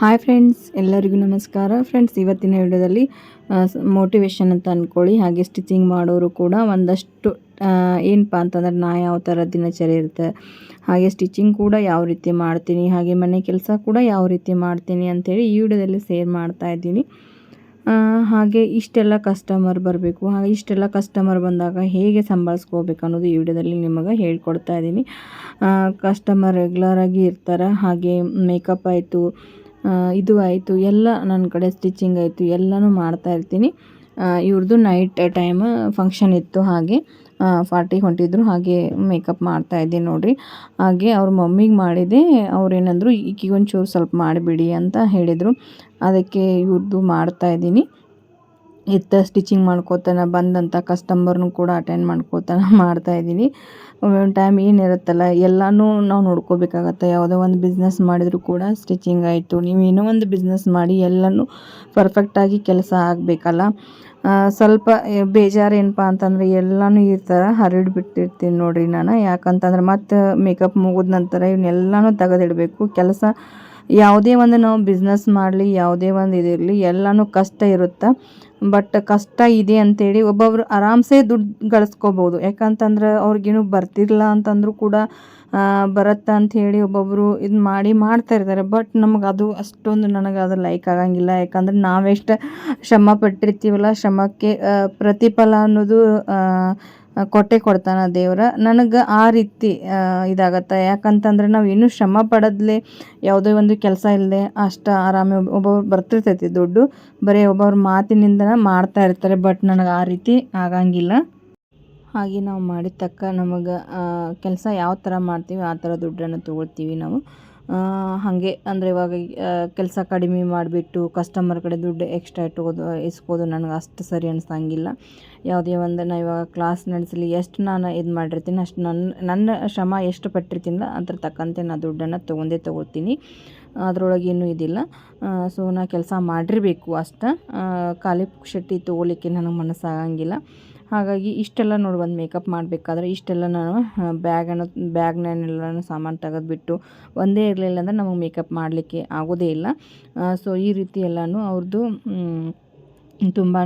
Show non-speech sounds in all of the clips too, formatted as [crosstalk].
Hi friends ಎಲ್ಲರಿಗೂ ನಮಸ್ಕಾರ. Friends ಇವತ್ತಿನ ವಿಡಿಯೋದಲ್ಲಿ ಮೋಟಿವೇಶನ್ ಅಂತ ಅಂದ್ಕೊಳ್ಳಿ ಹಾಗೆ ಸ್ಟಿಚಿಂಗ್ ಮಾಡೋರು ಕೂಡ ಒಂದಷ್ಟು ಏನಪ್ಪ ಅಂತಂದ್ರೆ ನಾ ಯಾವ ಥರ ದಿನಚರಿ ಇರುತ್ತೆ. ಹಾಗೆ ಸ್ಟಿಚಿಂಗ್ ಕೂಡ ಯಾವ ರೀತಿ ಮಾಡ್ತೀನಿ. ಹಾಗೆ ಮನೆ ಕೆಲಸ ಕೂಡ ಯಾವ ರೀತಿ ಮಾಡ್ತೀನಿ ಅಂಥೇಳಿ ಈ ವಿಡಿಯೋದಲ್ಲಿ ಸೇರ್ ಮಾಡ್ತಾ ಇದ್ದೀನಿ. ಹಾಗೆ ಇಷ್ಟೆಲ್ಲ ಕಸ್ಟಮರ್ ಬರಬೇಕು. ಹಾಗೆ ಇಷ್ಟೆಲ್ಲ ಕಸ್ಟಮರ್ ಬಂದಾಗ ಹೇಗೆ ಸಂಭಾಳಿಸ್ಕೋಬೇಕು ಅನ್ನೋದು ಈ ವಿಡಿಯೋದಲ್ಲಿ ನಿಮಗೆ ಹೇಳ್ಕೊಡ್ತಾ ಇದ್ದೀನಿ. ಕಸ್ಟಮರ್ ರೆಗ್ಯುಲರಾಗಿ ಇರ್ತಾರೆ. ಹಾಗೆ ಮೇಕಪ್ ಆಯಿತು ಇದು ಆಯಿತು. ಎಲ್ಲ ನನ್ನ ಕಡೆ ಸ್ಟಿಚಿಂಗ್ ಆಯಿತು. ಎಲ್ಲನೂ ಮಾಡ್ತಾ ಇರ್ತೀನಿ. ಇವ್ರದ್ದು ನೈಟ್ ಟೈಮ್ ಫಂಕ್ಷನ್ ಇತ್ತು ಹಾಗೆ. ಪಾರ್ಟಿ ಹೊಂಟಿದ್ರು ಹಾಗೆ ಮೇಕಪ್ ಮಾಡ್ತಾ ಇದ್ದೀನಿ ನೋಡಿರಿ. ಹಾಗೆ ಅವ್ರ ಮಮ್ಮಿಗೆ ಮಾಡಿದೆ. ಅವ್ರೇನಂದ್ರು ಈಕಿಗೊಂಚೂರು ಸ್ವಲ್ಪ ಮಾಡಿಬಿಡಿ ಅಂತ ಹೇಳಿದರು. ಅದಕ್ಕೆ ಇವ್ರದ್ದು ಮಾಡ್ತಾ ಇದ್ದೀನಿ. ಇತ್ತ ಸ್ಟಿಚಿಂಗ್ ಮಾಡ್ಕೋತಾನೆ ಬಂದಂಥ ಕಸ್ಟಮರ್ನು ಕೂಡ ಅಟೆಂಡ್ ಮಾಡ್ಕೋತಾನೆ [laughs] ಮಾಡ್ತಾಯಿದ್ದೀನಿ ಒಂದೊಂದು ಟೈಮ್ ಏನಿರುತ್ತಲ್ಲ, ಎಲ್ಲನೂ ನಾವು ನೋಡ್ಕೋಬೇಕಾಗತ್ತೆ. ಯಾವುದೋ ಒಂದು ಬಿಸ್ನೆಸ್ ಮಾಡಿದರೂ ಕೂಡ ಸ್ಟಿಚಿಂಗ್ ಆಯಿತು. ನೀವು ಏನೋ ಒಂದು ಬಿಸ್ನೆಸ್ ಮಾಡಿ, ಎಲ್ಲನೂ ಪರ್ಫೆಕ್ಟಾಗಿ ಕೆಲಸ ಆಗಬೇಕಲ್ಲ. ಸ್ವಲ್ಪ ಬೇಜಾರು ಏನಪ್ಪ ಅಂತಂದರೆ, ಎಲ್ಲನೂ ಈ ಥರ ಹರಡಿಬಿಟ್ಟಿರ್ತೀನಿ ನೋಡಿರಿ ನಾನು. ಯಾಕಂತಂದ್ರೆ ಮತ್ತು ಮೇಕಪ್ ಮುಗಿದ ನಂತರ ಇವನ್ನೆಲ್ಲನೂ ತೆಗೆದಿಡಬೇಕು. ಕೆಲಸ ಯಾವುದೇ ಒಂದು ನಾವು ಬಿಸ್ನೆಸ್ ಮಾಡಲಿ, ಯಾವುದೇ ಒಂದು ಇದಿರಲಿ ಎಲ್ಲನೂ ಕಷ್ಟ ಇರುತ್ತೆ. ಬಟ್ ಕಷ್ಟ ಇದೆ ಅಂತೇಳಿ ಒಬ್ಬೊಬ್ರು ಆರಾಮ್ಸೆ ದುಡ್ಡು ಗಳಿಸ್ಕೋಬೋದು. ಯಾಕಂತಂದ್ರೆ ಅವ್ರಿಗೇನು ಬರ್ತಿರಲ್ಲ ಅಂತಂದರೂ ಕೂಡ ಬರುತ್ತೆ ಹೇಳಿ ಒಬ್ಬೊಬ್ಬರು ಇದು ಮಾಡಿ ಮಾಡ್ತಾ ಇರ್ತಾರೆ. ಬಟ್ ನಮಗೆ ಅದು ಅಷ್ಟೊಂದು ನನಗೆ ಅದು ಲೈಕ್ ಆಗಂಗಿಲ್ಲ. ಯಾಕಂದ್ರೆ ನಾವೆಷ್ಟು ಶ್ರಮ ಪಟ್ಟಿರ್ತೀವಲ್ಲ, ಶ್ರಮಕ್ಕೆ ಪ್ರತಿಫಲ ಅನ್ನೋದು ಕೊಟ್ಟೆ ಕೊಡ್ತಾನೆ ದೇವ್ರ. ನನಗೆ ಆ ರೀತಿ ಇದಾಗತ್ತೆ. ಯಾಕಂತಂದ್ರೆ ನಾವು ಇನ್ನೂ ಶ್ರಮ ಪಡೋದ್ಲೆ ಯಾವುದೇ ಒಂದು ಕೆಲಸ ಇಲ್ಲದೆ ಅಷ್ಟು ಆರಾಮ ಒಬ್ಬೊಬ್ರು ಬರ್ತಿರ್ತೈತಿ ದುಡ್ಡು. ಬರೀ ಒಬ್ಬೊಬ್ರ ಮಾತಿನಿಂದ ಮಾಡ್ತಾ ಇರ್ತಾರೆ, ಬಟ್ ನನಗೆ ಆ ರೀತಿ ಆಗಂಗಿಲ್ಲ. ಹಾಗೆ ನಾವು ಮಾಡಿದ ತಕ್ಕ ನಮಗೆ ಕೆಲಸ ಯಾವ ಥರ ಮಾಡ್ತೀವಿ, ಆ ಥರ ದುಡ್ಡನ್ನು ತೊಗೊಳ್ತೀವಿ ನಾವು. ಹಾಗೆ ಅಂದರೆ ಇವಾಗ ಕೆಲಸ ಕಡಿಮೆ ಮಾಡಿಬಿಟ್ಟು ಕಸ್ಟಮರ್ ಕಡೆ ದುಡ್ಡು ಎಕ್ಸ್ಟ್ರಾ ಇಟ್ಕೋದು, ಇಸ್ಕೋದು ನನಗೆ ಅಷ್ಟು ಸರಿ ಅನಿಸಂಗಿಲ್ಲ. ಯಾವುದೇ ಒಂದು ನಾ ಇವಾಗ ಕ್ಲಾಸ್ ನಡೆಸಲಿ ಎಷ್ಟು ನಾನು ಇದು ಮಾಡಿರ್ತೀನಿ, ಅಷ್ಟು ನನ್ನ ನನ್ನ ಶ್ರಮ ಎಷ್ಟು ಪಟ್ಟಿರ್ತೀನಲ್ಲ ಅದ್ರ ತಕ್ಕಂತೆ ನಾನು ದುಡ್ಡನ್ನು ತೊಗೊಂಡೇ ತೊಗೊಳ್ತೀನಿ. ಅದರೊಳಗೇನು ಇದಿಲ್ಲ. ಸೊ ನಾ ಕೆಲಸ ಮಾಡಿರಬೇಕು ಅಷ್ಟು. ಖಾಲಿ ಶೆಟ್ಟಿ ತೊಗೊಲಿಕ್ಕೆ ನನಗೆ ಮನಸ್ಸಾಗಂಗಿಲ್ಲ. ಹಾಗಾಗಿ ಇಷ್ಟೆಲ್ಲ ನೋಡಿ ಒಂದು ಮೇಕಪ್ ಮಾಡಬೇಕಾದ್ರೆ ಇಷ್ಟೆಲ್ಲ ನಾನು ಬ್ಯಾಗನ್ನು ಬ್ಯಾಗ್ನೆಲ್ಲ ಸಾಮಾನು ತೆಗೆದುಬಿಟ್ಟು ಒಂದೇ ಇರಲಿಲ್ಲ ಅಂದರೆ ನಮಗೆ ಮೇಕಪ್ ಮಾಡಲಿಕ್ಕೆ ಆಗೋದೇ ಇಲ್ಲ. ಸೊ ಈ ರೀತಿ ಎಲ್ಲನೂ ಅವ್ರದ್ದು ತುಂಬಾ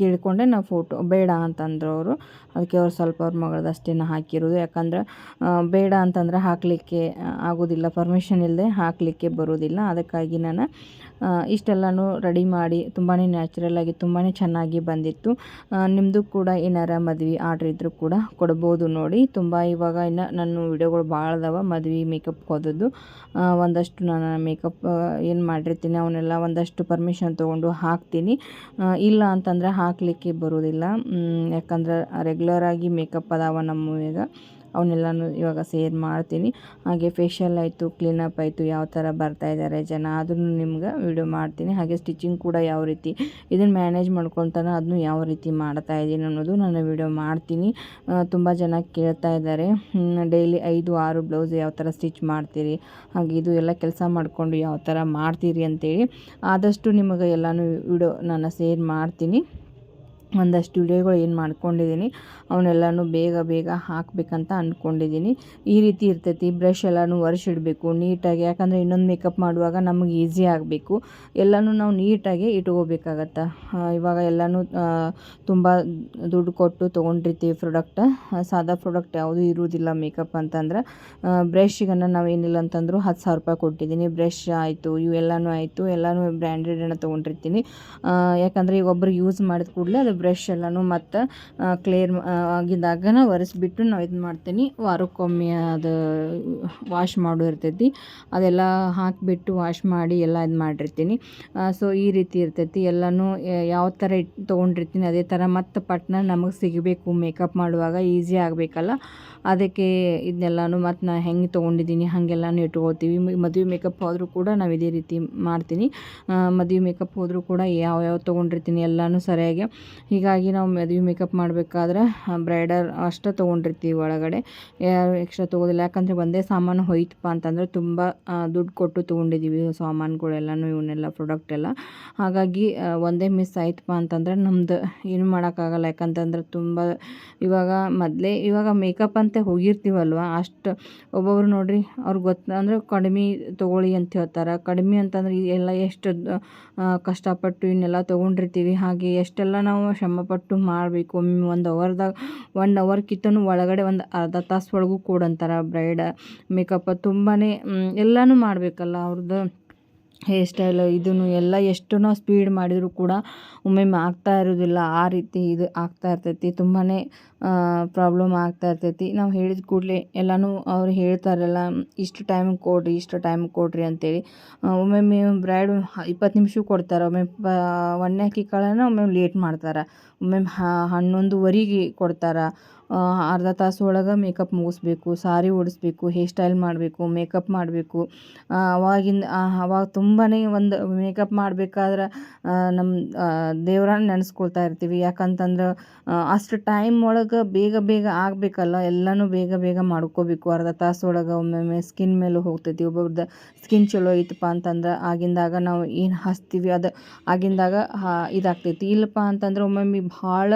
ಕೇಳಿಕೊಂಡೆ. ನಾವು ಫೋಟೋ, ಬೇಡ ಅಂತಂದ್ರು ಅವರು. ಅದಕ್ಕೆ ಅವ್ರು ಸ್ವಲ್ಪ ಅವ್ರ ಮಗಳದ್ದು ಅಷ್ಟೇ ಹಾಕಿರೋದು. ಯಾಕಂದ್ರೆ ಬೇಡ ಅಂತಂದ್ರೆ ಹಾಕಲಿಕ್ಕೆ ಆಗೋದಿಲ್ಲ. ಪರ್ಮಿಷನ್ ಇಲ್ಲದೆ ಹಾಕಲಿಕ್ಕೆ ಬರೋದಿಲ್ಲ. ಅದಕ್ಕಾಗಿ ನಾನು ಇಷ್ಟೆಲ್ಲನೂ ರೆಡಿ ಮಾಡಿ ತುಂಬಾ ನ್ಯಾಚುರಲಾಗಿ ತುಂಬಾ ಚೆನ್ನಾಗಿ ಬಂದಿತ್ತು. ನಿಮ್ಮದು ಕೂಡ ಏನಾರ ಮದ್ವೆ ಆರ್ಡ್ರ್ ಇದ್ದರೂ ಕೂಡ ಕೊಡ್ಬೋದು ನೋಡಿ. ತುಂಬ ಇವಾಗ ಇನ್ನು ನನ್ನ ವಿಡಿಯೋಗಳು ಭಾಳ ಅದಾವ, ಮದ್ವೆ ಮೇಕಪ್ ಹೋದದ್ದು. ಒಂದಷ್ಟು ನಾನು ಮೇಕಪ್ ಏನು ಮಾಡಿರ್ತೀನಿ, ಅವನ್ನೆಲ್ಲ ಒಂದಷ್ಟು ಪರ್ಮಿಷನ್ ತೊಗೊಂಡು ಹಾಕ್ತೀನಿ. ಇಲ್ಲ ಅಂತಂದರೆ ಹಾಕಲಿಕ್ಕೆ ಬರೋದಿಲ್ಲ. ಯಾಕಂದ್ರೆ ರೆಗ್ಯುಲರಾಗಿ ಮೇಕಪ್ ಅದಾವ ನಮ್ಮ ಈಗ ಅವನ್ನೆಲ್ಲನೂ ಇವಾಗ ಸೇರ್ ಮಾಡ್ತೀನಿ. ಹಾಗೆ ಫೇಶಿಯಲ್ ಆಯಿತು ಕ್ಲೀನಪ್ ಆಯಿತು, ಯಾವ ಥರ ಬರ್ತಾ ಇದ್ದಾರೆ ಜನ ಅದನ್ನು ನಿಮ್ಗೆ ವಿಡಿಯೋ ಮಾಡ್ತೀನಿ. ಹಾಗೆ ಸ್ಟಿಚಿಂಗ್ ಕೂಡ ಯಾವ ರೀತಿ ಇದನ್ನು ಮ್ಯಾನೇಜ್ ಮಾಡ್ಕೊತಾನೆ ಅದನ್ನು ಯಾವ ರೀತಿ ಮಾಡ್ತಾ ಇದ್ದೀನಿ ಅನ್ನೋದು ನಾನು ವಿಡಿಯೋ ಮಾಡ್ತೀನಿ. ತುಂಬ ಜನ ಕೇಳ್ತಾ ಇದ್ದಾರೆ ಡೈಲಿ ಐದು, ಆರು ಬ್ಲೌಸ್ ಯಾವ ಥರ ಸ್ಟಿಚ್ ಮಾಡ್ತೀರಿ? ಹಾಗೆ ಇದು ಎಲ್ಲ ಕೆಲಸ ಮಾಡಿಕೊಂಡು ಯಾವ ಥರ ಮಾಡ್ತೀರಿ ಅಂತೇಳಿ. ಆದಷ್ಟು ನಿಮಗೆ ಎಲ್ಲನೂ ವಿಡಿಯೋ ನಾನು ಸೇರ್ ಮಾಡ್ತೀನಿ. ಒಂದಷ್ಟು ವಿಡಿಯೋಗಳು ಏನು ಮಾಡ್ಕೊಂಡಿದ್ದೀನಿ, ಅವನ್ನೆಲ್ಲನೂ ಬೇಗ ಬೇಗ ಹಾಕಬೇಕಂತ ಅಂದ್ಕೊಂಡಿದ್ದೀನಿ ಈ ರೀತಿ ಇರ್ತೈತಿ ಬ್ರಷ್ ಎಲ್ಲನೂ ಒರೆಸಿಡಬೇಕು ನೀಟಾಗಿ, ಯಾಕಂದರೆ ಇನ್ನೊಂದು ಮೇಕಪ್ ಮಾಡುವಾಗ ನಮಗೆ ಈಸಿ ಆಗಬೇಕು. ಎಲ್ಲನೂ ನಾವು ನೀಟಾಗಿ ಇಟ್ಕೋಬೇಕಾಗತ್ತೆ? ಇವಾಗ ಎಲ್ಲನೂ ತುಂಬ ದುಡ್ಡು ಕೊಟ್ಟು ತೊಗೊಂಡಿರ್ತೀವಿ ಪ್ರಾಡಕ್ಟ್ ಸಾದಾ ಪ್ರಾಡಕ್ಟ್ ಯಾವುದೂ ಇರುವುದಿಲ್ಲ ಮೇಕಪ್ ಅಂತಂದ್ರೆ. ಬ್ರಷ್ಗನ್ನು ನಾವು ಏನಿಲ್ಲ ಅಂತಂದರೂ ಹತ್ತು ಸಾವಿರ ರೂಪಾಯಿ ಕೊಟ್ಟಿದ್ದೀನಿ. ಬ್ರಷ್ ಆಯಿತು ಇವೆಲ್ಲನೂ ಆಯಿತು, ಎಲ್ಲನೂ ಬ್ರ್ಯಾಂಡೆಡನ್ನು ತೊಗೊಂಡಿರ್ತೀನಿ. ಯಾಕಂದರೆ ಈಗ ಒಬ್ಬರು ಯೂಸ್ ಮಾಡಿದ ಕೂಡಲೇ ಅದು ಬ್ರಷ್ ಎಲ್ಲನೂ ಮತ್ತು ಕ್ಲಿಯರ್ ಆಗಿದ್ದಾಗನ ಒರೆಸ್ಬಿಟ್ಟು ನಾವು ಇದು ಮಾಡ್ತೀನಿ. ವಾರಕ್ಕೊಮ್ಮೆ ಅದು ವಾಶ್ ಮಾಡೋ ಇರ್ತೈತಿ. ಅದೆಲ್ಲ ಹಾಕಿಬಿಟ್ಟು ವಾಶ್ ಮಾಡಿ ಎಲ್ಲ ಇದು ಮಾಡಿರ್ತೀನಿ. ಸೊ ಈ ರೀತಿ ಇರ್ತೈತಿ. ಎಲ್ಲನೂ ಯಾವ ಥರ ಇಟ್ಟು ತೊಗೊಂಡಿರ್ತೀನಿ, ಅದೇ ಥರ ಮತ್ತು ಪಟ್ನ ನಮಗೆ ಸಿಗಬೇಕು. ಮೇಕಪ್ ಮಾಡುವಾಗ ಈಸಿ ಆಗಬೇಕಲ್ಲ. ಅದಕ್ಕೆ ಇದನ್ನೆಲ್ಲನೂ ಮತ್ತು ನಾನು ಹೆಂಗೆ ತೊಗೊಂಡಿದ್ದೀನಿ, ಹಾಗೆಲ್ಲನೂ ಇಟ್ಕೋತೀವಿ. ಮದುವೆ ಮೇಕಪ್ ಹೋದರೂ ಕೂಡ ನಾವು ಇದೇ ರೀತಿ ಮಾಡ್ತೀನಿ. ಮದುವೆ ಮೇಕಪ್ ಹೋದರೂ ಕೂಡ ಯಾವ ಯಾವ ತೊಗೊಂಡಿರ್ತೀನಿ ಎಲ್ಲನೂ ಸರಿಯಾಗಿ ಹೀಗಾಗಿ ನಾವು ಮದುವೆ ಮೇಕಪ್ ಮಾಡಬೇಕಾದ್ರೆ ಬ್ರೈಡರ್ ಅಷ್ಟೇ ತೊಗೊಂಡಿರ್ತೀವಿ ಒಳಗಡೆ. ಎಕ್ಸ್ಟ್ರಾ ತೊಗೋದಿಲ್ಲ. ಯಾಕಂದರೆ ಒಂದೇ ಸಾಮಾನು ಹೋಯ್ತಪ್ಪ ಅಂತಂದರೆ ತುಂಬ ದುಡ್ಡು ಕೊಟ್ಟು ತೊಗೊಂಡಿದ್ದೀವಿ ಸಾಮಾನುಗಳೆಲ್ಲನೂ, ಇವನ್ನೆಲ್ಲ ಪ್ರಾಡಕ್ಟ್ ಎಲ್ಲ. ಹಾಗಾಗಿ ಒಂದೇ ಮಿಸ್ ಆಯ್ತಪ್ಪ ಅಂತಂದರೆ ನಮ್ದು ಏನು ಮಾಡೋಕ್ಕಾಗಲ್ಲ. ಯಾಕಂತಂದ್ರೆ ತುಂಬ ಇವಾಗ ಮೊದಲೇ, ಇವಾಗ ಮೇಕಪ್ ಅಂತ ಹೋಗಿರ್ತೀವಲ್ವ? ಅಷ್ಟು ಒಬ್ಬೊಬ್ರು ನೋಡ್ರಿ ಅವ್ರಿಗೆ ಗೊತ್ತ ಅಂದರೆ ಕಡಿಮೆ ತೊಗೊಳ್ಳಿ ಅಂತ ಹೇಳ್ತಾರೆ. ಕಡಿಮೆ ಅಂತಂದ್ರೆ ಎಲ್ಲ ಎಷ್ಟು ಕಷ್ಟಪಟ್ಟು ಇವನ್ನೆಲ್ಲ ತೊಗೊಂಡಿರ್ತೀವಿ. ಹಾಗೆ ಎಷ್ಟೆಲ್ಲ ನಾವು ಶ್ರಮಪಟ್ಟು ಮಾಡಬೇಕು. ಒಂದು ಅವರ್ದಾಗ ಒನ್ ಅವರ್ಕಿಂತನೂ ಒಳಗಡೆ ಒಂದು ಅರ್ಧ ತಾಸು ಒಳಗೂ ಕೂಡಂತಾರ ಬ್ರೈಡ್ ಮೇಕಪ್ ತುಂಬಾ ಎಲ್ಲನೂ ಮಾಡಬೇಕಲ್ಲ ಅವ್ರದ್ದು ಹೇರ್ ಸ್ಟೈಲು ಇದನ್ನು ಎಲ್ಲ ಎಷ್ಟು ಸ್ಪೀಡ್ ಮಾಡಿದರೂ ಕೂಡ ಒಮ್ಮೊಮ್ಮೆ ಆಗ್ತಾ ಇರೋದಿಲ್ಲ. ಆ ರೀತಿ ಇದು ಆಗ್ತಾ ಇರ್ತೈತಿ. ತುಂಬಾ ಪ್ರಾಬ್ಲಮ್ ಆಗ್ತಾ ಇರ್ತೈತಿ. ನಾವು ಹೇಳಿದ ಕೂಡಲೇ ಎಲ್ಲನೂ ಅವ್ರು ಹೇಳ್ತಾರಲ್ಲ, ಇಷ್ಟು ಟೈಮಿಗೆ ಕೊಡ್ರಿ, ಇಷ್ಟು ಟೈಮಿಗೆ ಕೊಡ್ರಿ ಅಂತೇಳಿ. ಒಮ್ಮೊಮ್ಮೆ ಬ್ರೈಡ್ ಇಪ್ಪತ್ತು ನಿಮಿಷ ಕೊಡ್ತಾರೆ. ಒಮ್ಮೆ ಪ, ಒಣ್ಣೆ ಹಾಕಿ ಕಾಳನ್ನು ಒಮ್ಮೊಮ್ಮೆ ಲೇಟ್ ಮಾಡ್ತಾರೆ. ಒಮ್ಮೊಮ್ಮೆ ಹನ್ನೊಂದುವರೆಗೆ ಕೊಡ್ತಾರೆ. ಅರ್ಧ ತಾಸು ಒಳಗೆ ಮೇಕಪ್ ಮುಗಿಸ್ಬೇಕು ಸಾರಿ ಉಡಿಸ್ಬೇಕು ಹೇರ್ ಸ್ಟೈಲ್ ಮಾಡಬೇಕು ಮೇಕಪ್ ಮಾಡಬೇಕು. ಅವಾಗಿಂದ ಅವಾಗ ತುಂಬಾ ಒಂದು ಮೇಕಪ್ ಮಾಡಬೇಕಾದ್ರೆ ನಮ್ಮ ದೇವ್ರನ್ನ ನೆನೆಸ್ಕೊಳ್ತಾ ಇರ್ತೀವಿ. ಯಾಕಂತಂದ್ರೆ ಅಷ್ಟು ಟೈಮ್ ಒಳಗೆ ಬೇಗ ಬೇಗ ಆಗಬೇಕಲ್ಲ, ಎಲ್ಲನೂ ಬೇಗ ಬೇಗ ಮಾಡ್ಕೋಬೇಕು. ಅರ್ಧ ತಾಸು ಒಳಗೆ ಒಮ್ಮೊಮ್ಮೆ ಸ್ಕಿನ್ ಮೇಲೂ ಹೋಗ್ತೈತಿ. ಒಬ್ಬೊಬ್ರದ್ದು ಸ್ಕಿನ್ ಚಲೋ ಐತಪ್ಪ ಅಂತಂದ್ರೆ ಆಗಿಂದಾಗ ನಾವು ಏನು ಹಚ್ತೀವಿ ಅದು ಆಗಿಂದಾಗ ಇದಾಗ್ತೈತಿ. ಇಲ್ಲಪ್ಪ ಅಂತಂದ್ರೆ ಒಮ್ಮೊಮ್ಮೆ ಭಾಳ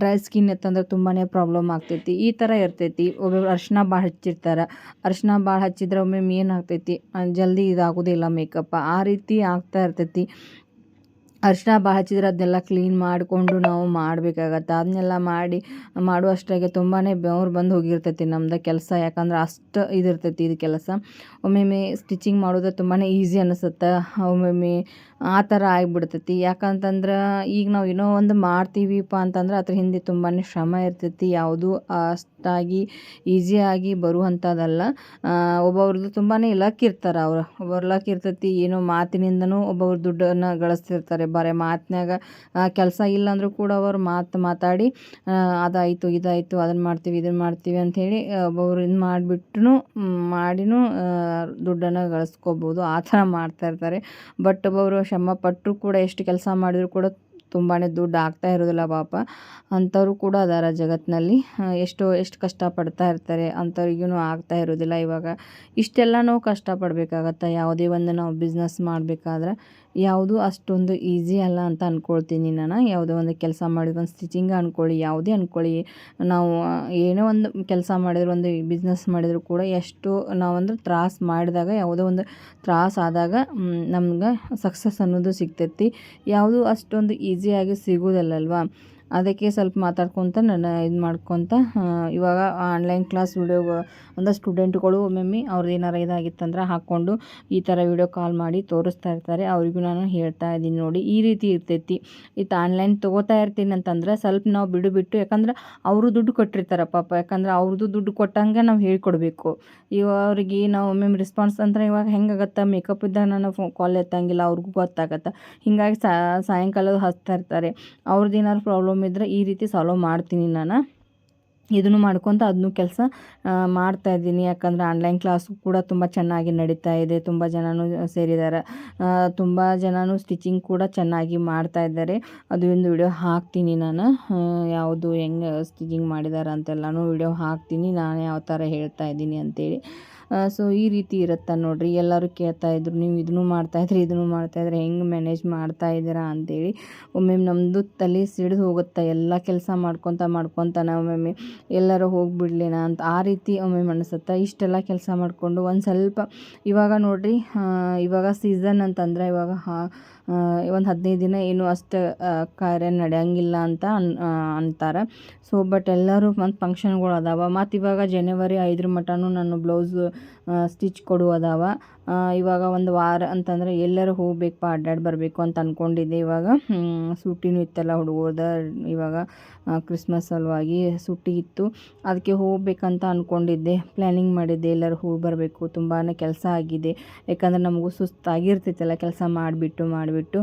ಡ್ರೈ ಸ್ಕಿನ್ ಇತ್ತಂದ್ರೆ ತುಂಬಾ ಪ್ರಾಬ್ಲಮ್ ಆಗ್ತೈತಿ. ಈ ಥರ ಇರ್ತೈತಿ. ಒಬ್ಬೊಬ್ರು ಅರ್ಶಿನ ಭಾಳ ಹಚ್ಚಿರ್ತಾರೆ. ಅರ್ಶಿನ ಭಾಳ ಹಚ್ಚಿದ್ರೆ ಒಮ್ಮೊಮ್ಮೆ ಏನಾಗ್ತೈತಿ ಜಲ್ದಿ ಇದಾಗೋದಿಲ್ಲ ಮೇಕಪ್ ಆ ರೀತಿ ಆಗ್ತಾ ಇರ್ತೈತಿ. ಅರಿಶಿನ ಭಾಳ ಹಚ್ಚಿದ್ರೆ ಅದನ್ನೆಲ್ಲ ಕ್ಲೀನ್ ಮಾಡಿಕೊಂಡು ನಾವು ಮಾಡಬೇಕಾಗತ್ತೆ. ಅದನ್ನೆಲ್ಲ ಮಾಡಿ ಮಾಡುವಷ್ಟಾಗೆ ತುಂಬಾ ಬೆವ್ರು ಬಂದು ಹೋಗಿರ್ತೈತಿ ನಮ್ದು ಕೆಲಸ. ಯಾಕಂದ್ರೆ ಅಷ್ಟು ಇದಿರ್ತೈತಿ ಇದು ಕೆಲಸ. ಒಮ್ಮೊಮ್ಮೆ ಸ್ಟಿಚಿಂಗ್ ಮಾಡೋದು ತುಂಬಾ ಈಸಿ ಅನಿಸುತ್ತೆ. ಒಮ್ಮೊಮ್ಮೆ ಆ ಥರ ಆಗಿಬಿಡ್ತೈತಿ. ಯಾಕಂತಂದ್ರೆ ಈಗ ನಾವು ಏನೋ ಒಂದು ಮಾಡ್ತೀವಿಪ್ಪ ಅಂತಂದ್ರೆ ಅದ್ರ ಹಿಂದೆ ತುಂಬಾ ಶ್ರಮ ಇರ್ತೈತಿ. ಯಾವುದೂ ಅಷ್ಟಾಗಿ ಈಸಿಯಾಗಿ ಬರುವಂಥದ್ದಲ್ಲ ಒಬ್ಬೊಬ್ರದ್ದು ತುಂಬಾ ಲಕ್ ಇರ್ತಾರೆ ಅವ್ರು. ಒಬ್ಬರು ಲಕ್ ಇರ್ತೈತಿ. ಏನೋ ಮಾತಿನಿಂದನೂ ಒಬ್ಬೊಬ್ರು ದುಡ್ಡನ್ನು ಗಳಿಸ್ತಿರ್ತಾರೆ. ಬರೀ ಮಾತಿನಾಗ ಕೆಲಸ ಇಲ್ಲ ಅಂದರೂ ಕೂಡ ಅವರು ಮಾತು ಮಾತಾಡಿ ಅದಾಯಿತು, ಇದಾಯಿತು ಅದನ್ನು ಮಾಡ್ತೀವಿ ಇದನ್ನು ಮಾಡ್ತೀವಿ ಅಂಥೇಳಿ ಇದು ಮಾಡಿಬಿಟ್ಟು ಮಾಡಿನೂ ದುಡ್ಡನ್ನು ಗಳಿಸ್ಕೋಬೋದು, ಆ ಥರ ಮಾಡ್ತಾಯಿರ್ತಾರೆ ಬಟ್ ಒಬ್ಬೊಬ್ರು ಶ್ರಮ ಪಟ್ಟರು ಕೂಡ ಎಷ್ಟು ಕೆಲಸ ಮಾಡಿದ್ರು ಕೂಡ ತುಂಬಾ ದುಡ್ಡು ಆಗ್ತಾ ಇರೋದಿಲ್ಲ ಪಾಪ. ಅಂಥವ್ರು ಕೂಡ ಅದಾರ ಜಗತ್ತಿನಲ್ಲಿ ಎಷ್ಟು ಎಷ್ಟೋ, ಎಷ್ಟು ಕಷ್ಟಪಡ್ತಾ ಇರ್ತಾರೆ ಅಂಥವ್ರಿಗೂ ಆಗ್ತಾ ಇರೋದಿಲ್ಲ ಇವಾಗ. ಇಷ್ಟೆಲ್ಲ ನಾವು ಕಷ್ಟಪಡಬೇಕಾಗತ್ತೆ? ಯಾವುದೇ ಒಂದು ನಾವು ಬಿಸ್ನೆಸ್ ಮಾಡಬೇಕಾದ್ರೆ. ಯಾವುದು ಅಷ್ಟೊಂದು ಈಸಿ ಅಲ್ಲ ಅಂತ ಅಂದ್ಕೊಳ್ತೀನಿ ನಾನು. ಯಾವುದೋ ಒಂದು ಕೆಲಸ ಮಾಡಿದ ಒಂದು ಸ್ಟಿಚಿಂಗ್ ಅಂದ್ಕೊಳ್ಳಿ ಯಾವುದೇ ಅಂದ್ಕೊಳ್ಳಿ ನಾವು ಏನೋ ಒಂದು ಕೆಲಸ ಮಾಡಿದ್ರು, ಒಂದು ಬಿಸ್ನೆಸ್ ಮಾಡಿದ್ರು ಕೂಡ ಎಷ್ಟು ನಾವಂದ್ರೆ ತ್ರಾಸ ಮಾಡಿದಾಗ, ಯಾವುದೋ ಒಂದು ತ್ರಾಸ ಆದಾಗ ನಮ್ಗೆ ಸಕ್ಸಸ್ ಅನ್ನೋದು ಸಿಗ್ತೈತಿ. ಯಾವುದು ಅಷ್ಟೊಂದು ಈಸಿಯಾಗಿ ಸಿಗೋದಿಲ್ಲಲ್ವ? ಅದಕ್ಕೆ ಸ್ವಲ್ಪ ಮಾತಾಡ್ಕೊತ ನನ್ನ ಇದು ಮಾಡ್ಕೊತ ಇವಾಗ ಆನ್ಲೈನ್ ಕ್ಲಾಸ್ ವೀಡಿಯೋ ಅಂದರೆ ಸ್ಟೂಡೆಂಟ್ಗಳು ಒಮ್ಮೊಮ್ಮೆ ಅವ್ರದ್ದು ಏನಾರು ಇದಾಗಿತ್ತಂದ್ರೆ ಹಾಕ್ಕೊಂಡು ಈ ಥರ ವೀಡಿಯೋ ಕಾಲ್ ಮಾಡಿ ತೋರಿಸ್ತಾ ಇರ್ತಾರೆ. ಅವ್ರಿಗೂ ನಾನು ಹೇಳ್ತಾ ಇದ್ದೀನಿ ನೋಡಿ, ಈ ರೀತಿ ಇರ್ತೈತಿ. ಇದು ಆನ್ಲೈನ್ ತೊಗೋತಾ ಇರ್ತೀನಿ ಅಂತಂದ್ರೆ ಸ್ವಲ್ಪ ನಾವು ಬಿಡು ಬಿಟ್ಟು ಯಾಕಂದ್ರೆ ಅವರು ದುಡ್ಡು ಕೊಟ್ಟಿರ್ತಾರೆ ಪಾಪ, ಯಾಕಂದ್ರೆ ಅವ್ರದ್ದು ದುಡ್ಡು ಕೊಟ್ಟಂಗೆ ನಾವು ಹೇಳ್ಕೊಡ್ಬೇಕು. ಇವಾಗ ಅವ್ರಿಗೆ ನಾವು ಒಮ್ಮೊಮ್ಮೆ ರೆಸ್ಪಾನ್ಸ್ ಅಂದ್ರೆ ಇವಾಗ ಹೆಂಗಾಗತ್ತೆ ಮೇಕಪ್ ಇದ್ದಾಗ ನಾನು ಫೋ ಕಾಲ್ ಎತ್ತಂಗಿಲ್ಲ, ಅವ್ರಿಗೂ ಗೊತ್ತಾಗತ್ತೆ. ಹೀಗಾಗಿ ಸಾಯಂಕಾಲ ಹಚ್ತಾ ಇರ್ತಾರೆ. ಅವ್ರದ್ದು ಏನಾದ್ರು ಪ್ರಾಬ್ಲಮ್ ಇದ್ದರೆ ಈ ರೀತಿ ಸಾಲ್ವ್ ಮಾಡ್ತೀನಿ ನಾನು. ಇದನ್ನು ಮಾಡ್ಕೊತ ಅದನ್ನು ಕೆಲಸ ಮಾಡ್ತಾ ಇದ್ದೀನಿ. ಯಾಕಂದರೆ ಆನ್ಲೈನ್ ಕ್ಲಾಸ್ ಕೂಡ ತುಂಬ ಚೆನ್ನಾಗಿ ನಡೀತಾ ಇದೆ. ತುಂಬ ಜನನೂ ಸೇರಿದ್ದಾರೆ ತುಂಬ ಜನನೂ ಸ್ಟಿಚಿಂಗ್ ಕೂಡ ಚೆನ್ನಾಗಿ ಮಾಡ್ತಾ ಇದ್ದಾರೆ. ಅದು ಒಂದು ವಿಡಿಯೋ ಹಾಕ್ತೀನಿ ನಾನು. ಯಾವುದು ಹೆಂಗೆ ಸ್ಟಿಚಿಂಗ್ ಮಾಡಿದ್ದಾರೆ ಅಂತೆಲ್ಲನೂ ವಿಡಿಯೋ ಹಾಕ್ತೀನಿ. ನಾನು ಯಾವ ಥರ ಹೇಳ್ತಾ ಇದ್ದೀನಿ ಅಂತೇಳಿ. ಸೊ ಈ ರೀತಿ ಇರುತ್ತೆ ನೋಡ್ರಿ. ಎಲ್ಲರೂ ಕೇಳ್ತಾ ಇದ್ರು, ನೀವು ಇದನ್ನು ಮಾಡ್ತಾಯಿದ್ರಿ ಇದನ್ನು ಮಾಡ್ತಾಯಿದ್ರೆ ಹೆಂಗೆ ಮ್ಯಾನೇಜ್ ಮಾಡ್ತಾ ಇದ್ದೀರಾ? ಅಂತೇಳಿ ಒಮ್ಮೊಮ್ಮೆ ನಮ್ಮದು ತಲೆ ಸಿಡಿದು ಹೋಗುತ್ತೆ, ಎಲ್ಲ ಕೆಲಸ ಮಾಡ್ಕೊತ ಮಾಡ್ಕೊತ ನಾವು ಒಮ್ಮೊಮ್ಮೆ, ಎಲ್ಲರೂ ಹೋಗಿಬಿಡ್ಲಿನ? ಅಂತ ಆ ರೀತಿ ಒಮ್ಮೊಮ್ಮೆ ಅನಿಸುತ್ತೆ ಇಷ್ಟೆಲ್ಲ ಕೆಲಸ ಮಾಡಿಕೊಂಡು ಒಂದು ಸ್ವಲ್ಪ, ಇವಾಗ ನೋಡ್ರಿ ಇವಾಗ ಸೀಸನ್ ಅಂತಂದ್ರೆ ಇವಾಗ ಒಂದು ಹದಿನೈದು ದಿನ ಏನು ಅಷ್ಟು ಕಾರ್ಯ ನಡೆಯಂಗಿಲ್ಲ ಅಂತ ಅನ್ ಅಂತಾರೆ. ಸೊ ಬಟ್ ಎಲ್ಲರೂ ಮತ್ತು ಫಂಕ್ಷನ್ಗಳು ಅದಾವ. ಮತ್ತು ಇವಾಗ ಜನವರಿ ಐದರ ಮಟನೂ ನಾನು ಬ್ಲೌಸ್ ಸ್ಟಿಚ್ ಕೊಡು ಅದಾವ ಇವಾಗ ಒಂದು ವಾರ ಅಂತಂದರೆ ಎಲ್ಲರೂ ಹೋಗ್ಬೇಕಪ್ಪ, ಅಡ್ಡಾಡಿ ಬರಬೇಕು ಅಂತ ಅಂದ್ಕೊಂಡಿದ್ದೆ ಇವಾಗ ಸುಟ್ಟಿನೂ ಇತ್ತಲ್ಲ ಹುಡುಗರ್ದ. ಇವಾಗ ಕ್ರಿಸ್ಮಸ್ ಸಲುವಾಗಿ ಸುಟ್ಟಿ ಇತ್ತು. ಅದಕ್ಕೆ ಹೋಗ್ಬೇಕಂತ ಅಂದ್ಕೊಂಡಿದ್ದೆ ಪ್ಲ್ಯಾನಿಂಗ್ ಮಾಡಿದ್ದೆ ಎಲ್ಲರೂ ಹೋಗಿ ಬರಬೇಕು. ತುಂಬಾ ಕೆಲಸ ಆಗಿದೆ. ಯಾಕಂದರೆ ನಮಗೂ ಸುಸ್ತಾಗಿರ್ತೈತಲ್ಲ ಕೆಲಸ ಮಾಡಿಬಿಟ್ಟು ಮಾಡಿಬಿಟ್ಟು.